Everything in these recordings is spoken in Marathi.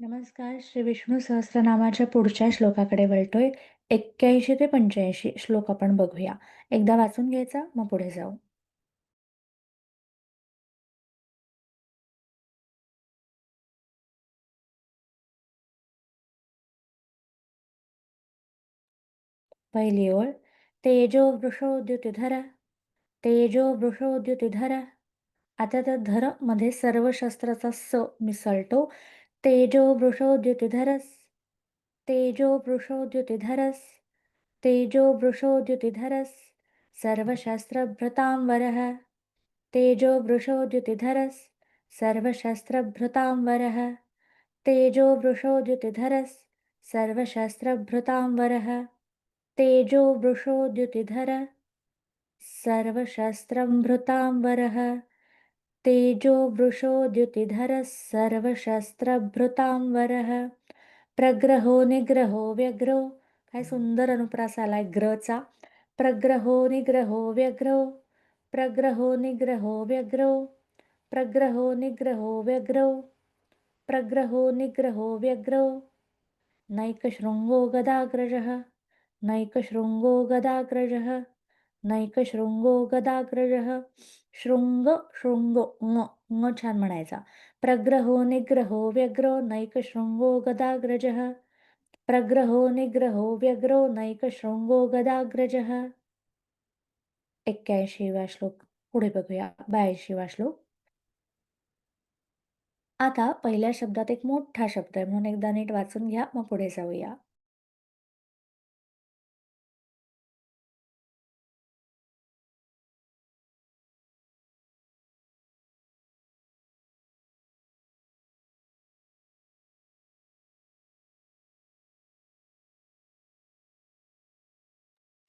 नमस्कार. श्री विष्णू सहस्रनामाच्या पुढच्या श्लोकाकडे वळतोय. एक्क्याऐंशी ते पंच्याऐंशी श्लोक आपण बघूया. एकदा वाचून घ्यायचा मग पुढे जाऊ. पहिली ओळ तेजो वृषोद्युतिधर तेजो वृषोद्युतिधर आता त्या धरमध्ये सर्व शस्त्राचा स मिसळतो. तेजो वृषो द्युतिधरस् तेजो वृषो द्युतिधरस् तेजो वृषो द्युतिधरस् सर्वशस्त्रभृतां वरः तेजो वृषो द्युतिधरस् सर्वशस्त्रभृतां वरः तेजो वृषो द्युतिधरस् सर्वशस्त्रभृतां वरः तेजो वृषो द्युतिधर सर्वशस्त्रं भृतां वरः तेजो वृषोद्युतिधरः सर्वशस्त्रभृतां वरः प्रग्रहो निग्रहो व्यग्रो। काय सुंदर अनुप्रास आलाय ग्रचा। प्रग्रहो निग्रहो व्यग्रो। प्रग्रहो निग्रहो व्यग्रो। प्रग्रहो निग्रहो व्यग्रो। प्रग्रहो निग्रहो व्यग्रो। नैकशृङ्गो गदाग्रजः। नैकशृङ्गो गदाग्रजः नैकशृङ्गो गदाग्रजः शृंग शृंग ङ ङ छान म्हणायचा. प्रग्रहो निग्रहो व्यग्रो शृंगो गदाग्रजः प्रग्रहो निग्रहो व्यग्रो शृंगो गदाग्रजः एक्क्याऐंशीवा श्लोक. पुढे बघूया. ब्याऐंशीवा श्लोक. आता पहिल्या शब्दात एक मोठा शब्द आहे. म्हणून एकदा नीट वाचून घ्या मग पुढे जाऊया.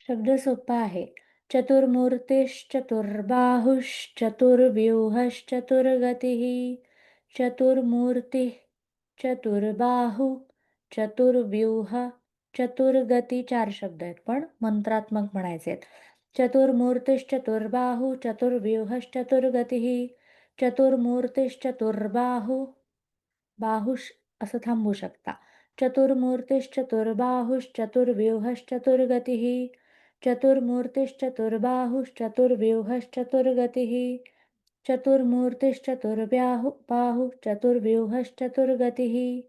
शब्द सोपा आहे. चतुर्मूर्तिश्चतुर्बाहुश्चतुर्व्यूहश्चतुर्गतिः। चतुर्मूर्तिः चतुर्बाहु चतुर्व्यूह चतुर्गती चार शब्द आहेत. पण मंत्रात्मक म्हणायचे आहेत. चतुर्मूर्तिश्चतुर्बाहु चतुर्व्यूहश्चतुर्गतिः चतुर्मूर्तिश्चतुर्बाहु बाहुश असं थांबू शकता. चतुर्मूर्तिश्चतुर्बाहुश्चतुर्व्यूहश्चतुर्गतिः. चतुर्मूर्तिश्चतुर्बाहुश्चतुर्व्यूहश्चतुर्गतिः। चतुर्मूर्तिश्चतुर्व्याहु बाहुश्चतुर्व्यूहश्चतुर्गतिः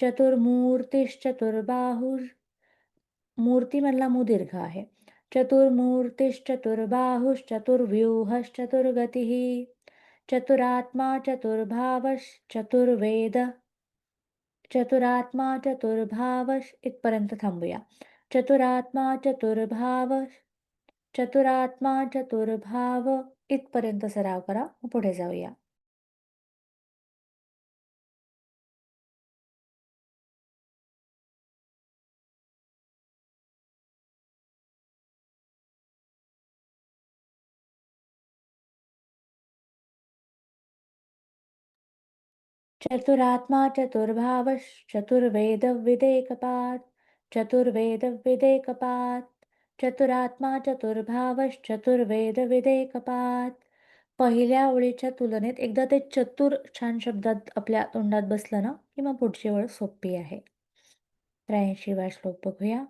चतुर्मूर्तिश्चतुर्बाहुर् मूर्ती मूर्तीमधला मुदीर्घ आहे. चतुर्मूर्तिश्चतुर्बाहुश्चतुर्व्यूहश्चतुर्गतिः। चतुरात्मा चतुर्भावश्चतुर्वेद। चतुरात्मा चतुर्भावश इथपर्यंत थांबूया. चतुरात्मा चतुर्भाव चतुरात्मा चतुर्भाव इथपर्यंत सराव करा पुढे जाऊया. चतुरात्मा चतुर्भावश्चतुर्वेदविदेकपात् चतुर्वेदविदेकपात् चतुरात्मा चतुर्भावश्चतुर्वेदविदेकपात् पहिल्या ओळीच्या तुलनेत एकदा ते चतुर छान शब्दात आपल्या तोंडात बसलं ना की मग पुढची ओळ सोपी आहे. त्र्याऐंशीवा श्लोक बघूया.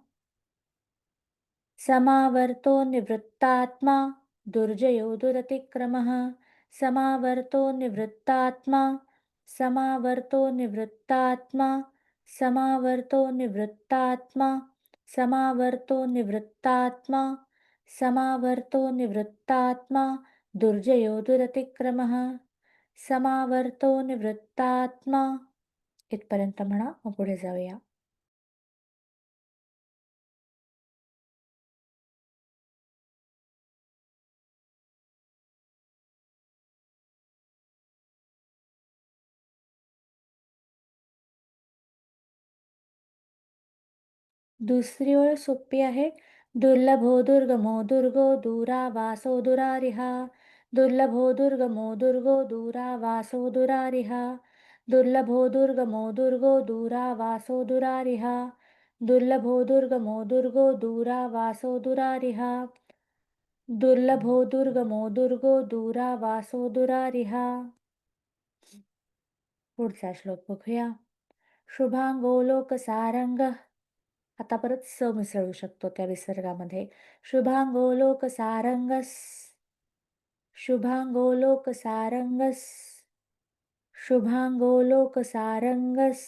समावर्तो निवृत्तात्मा दुर्जयो दुरतिक्रमः। समावर्तो निवृत्तात्मा समावर्तो निवृत्तात्मा समावर्तो निवृत्तात्मा समावर्तो निवृत्तात्मा समावर्तो निवृत्तात्मा दुर्जयो दुरतिक्रमः समावर्तो निवृत्तात्मा. इथपर्यंत म्हणा मग पुढे जाऊया. दुसरी ओळ सोपी आहे. दुर्लभो हो दुर्गमो हो दुर्गो दुरा वासो दुरारिहा दुर्लभो हो दुर्गमो दुर्गो दुरा वासो दुरारिहा दुर्लभो दुर्गमो दुर्गो दुरा वासो दुरारिहा दुर्लभो दुर्गमो दुर्गो दुरा वासो दुरारिहा दुर्लभो दुर्गमो दुर्गो दुरा वासो दुरारिहा पुढचा श्लोक बघूया. शुभांगो लोकसारंग। आता परत स मिसळू शकतो त्या विसर्गामध्ये. शुभांगो लोकसारंगस शुभांगो लोकसारंगस शुभांगो लोकसारंगस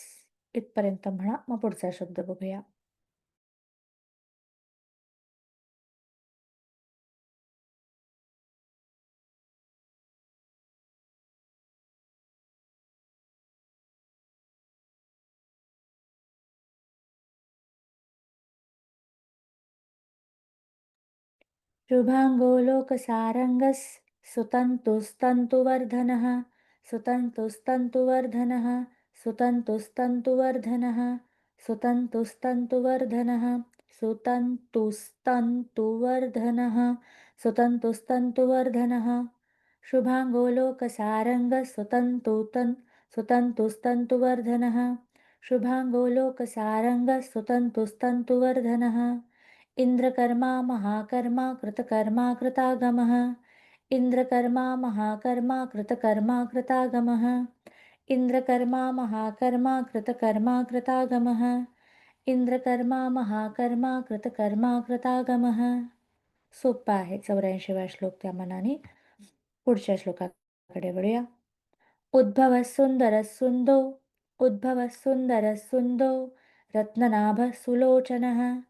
इथपर्यंत म्हणा. मग पुढचा शब्द बघूया. शुभाङ्गो लोकसारङ्गस् सुतन्तुस्तन्तुवर्धनः सुतन्तुस्तन्तुवर्धनः सुतन्तुस्तन्तुवर्धनः सुतन्तुस्तन्तुवर्धनः सुतन्तुस्तन्तुवर्धनः सुतन्तुस्तन्तुवर्धनः। शुभाङ्गो लोकसारङ्गस् सुतन्तु सुतन्तुस्तन्तुवर्धनः। शुभाङ्गो लोकसारङ्गस्तुतन्तुस्तन्तुवर्धनः इन्द्रकर्मा महाकर्मा कृतकर्मा कृतागमः। इन्द्रकर्मा महाकर्मा कृतकर्मा कृतागमः। इन्द्रकर्मा महाकर्मा कृतकर्मा कृतागमः। इंद्रकर्मा महाकर्मा कृतकर्मा कृतागमः। सोप्पा आहे चौऱ्याऐंशीवा श्लोक त्या मनाने. पुढच्या श्लोकाकडे वळूया. उद्भव सुंदर सुंदो उद्भव सुंदर सुंदो रत्ननाभ सुलोचनः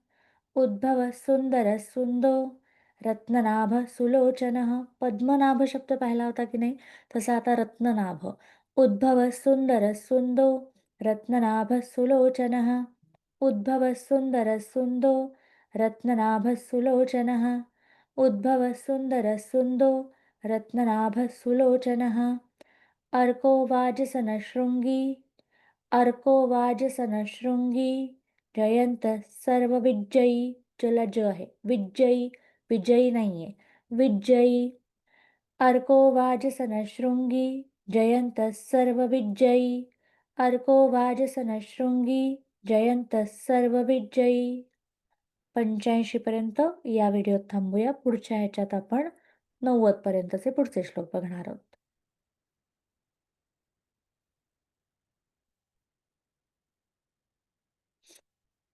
उद्भव सुंदर सुंदो, रत्ननाभ सुलोचन। पद्मनाभ शब्द पाहिला होता की नाही? तसा आता रत्ननाभ. उद्भव सुंदर सुंदो, रत्ननाभ सुलोचन। उद्भव सुंदर सुंदो, रत्ननाभ सुलोचन। उद्भव सुंदर सुंदो, रत्ननाभ सुलोचन। अर्को वाजसन शृंगी, अर्को वाजसन शृंगी। जयंत सर्व विजयी चला ज आहे. विजयी विजयी नाही आहे विजयी अर्को वाजसन शृंगी जयंत सर्व विजयी अर्को वाजसन शृंगी जयंत सर्व विजयी पंच्याऐंशीपर्यंत या व्हिडिओत थांबूया. पुढच्या ह्याच्यात आपण नव्वदपर्यंतचे पुढचे श्लोक बघणार आहोत.